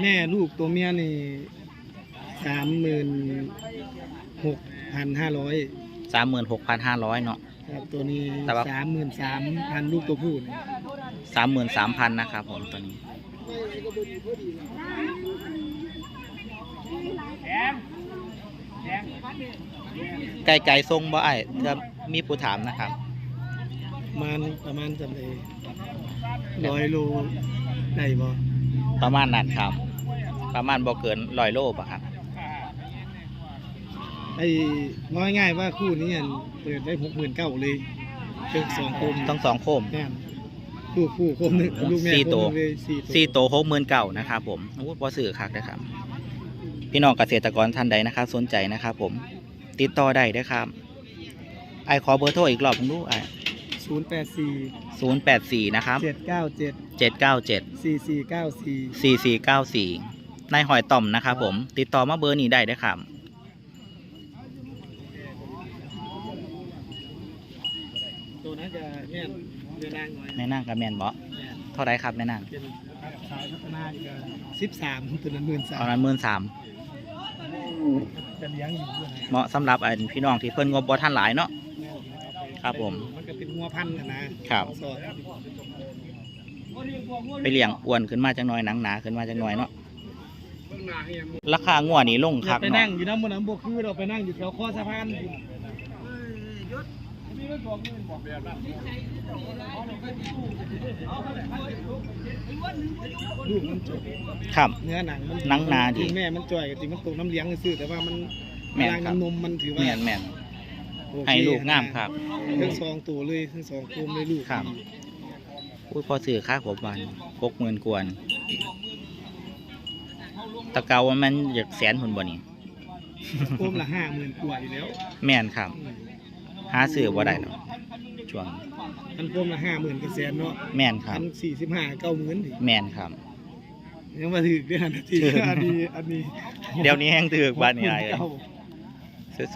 แม่ลูกตัวเมียนี่สามหมื่นหกพันห้าร้อยสามหมื่นหกพันห้าร้อยเนาะ ครับตัวนี้แต่ว่า สามหมื่นสามพันลูกตัวผู้นี่สามหมื่นสามพันนะครับผมตัวนี้ ไก่ไก่ทรงบ่ไอ้ถ้ามีผู้ถามนะครับ ประมาณประมาณจำเลยร้อยโลได้บ่ ประมาณนั้นครับ ประมาณบ่เกินร้อยโลป่ะครับไอ้น้อยง่ายว่าคู่นี้อันเปิดได้หกหมื่นเก้าเลยเชิงสองคมต้องสองโคมแม่นลูกผู้คมหนึ่งลูกแม่สี่คตัวมหนึ่งเลยสี่สี่โตหกหมื่นเก่านะครับผมโอ้บ่ซื้อคักนะครับ พี่น้องเกษตรกรท่านใดนะครับ สนใจนะครับผม ติดต่อได้นะครับ ไอขอเบอร์โทรอีกรอบผมดูไอ ศูนย์แปดสี่ศูนย์แปดสี่นะครับ เจ็ดเก้าเจ็ดเจ็ดเก้าเจ็ดสี่สี่เก้าสี่สี่สี่เก้าสี่นายหอยต่อมนะครับผม ติดต่อมาเบอร์นี้ได้เด้อครับ ตัวนั้นจะแม่นเรือนางหน่อยแม่นั่งกับแมนบอแม่นเท่าไรครับแม่นั่งเป็นสายพัฒนาอีกสิบสามตัวนั้นหมื่นสาตอมนนั้นหมื่นสามจะเลี้ยงอยู่ด้วยนะเหมาะสำหรับอันพี่น้องที่เพิ่นงบบ่ท่านหลายเนาะแม่น ครับผม มันก็เป็นงัวพันธุ์นะนะครับ สอดไปเลี้ยงอ้วนขึ้นมาจังหน่อยหนังหนาขึ้นมาจังหน่อยเนาะราคางัวนี่ลงอคัย่ากไปนั่งเนาะอยู่น้ำมันน้ำบวกคือเราไปนั่งอยู่แถวคอสะพานลูกมันจบครับ เนื้อหนังมันหนังหนาดีแม่มันจ่อยกับจริงมันตกน้ำเลี้ยงซื่อแต่ว่ามันแม่นพลังครับน้ำนมมันถือว่า แม่นแม่นโอเค ให้ลูกงามครับทั้งสองตัวเลยทั้งสองโคมเลยลูกครับอุ้ยพอซื้อค่าขบวันหกหมื่นกวนตะเกาว่ามันอยากแสนหุ่นบ่นี่โคมละห้าหมื่นกว่าอยู่แล้ว แม่นครับอืมหาซื้อบ่ได้หรอกช่วงอันโคมละห้าหมื่นกับแสนเนาะแม่นครัอับนสี่สิบห้าเก้าหมื่นดิแม่นครับยังมาถือเดือนนาทีถืออันนี้อันนี้ เดี๋ยวนี้แห้งถือกบ้านนี่ไอ้เก้า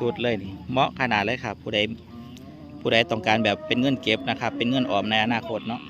สุดๆเลยนี่เหมาะขนาดเลยครับ ผู้ใดผู้ใดต้องการแบบเป็นเงินเก็บนะครับ เป็นเงินออมในอนาคตเนาะ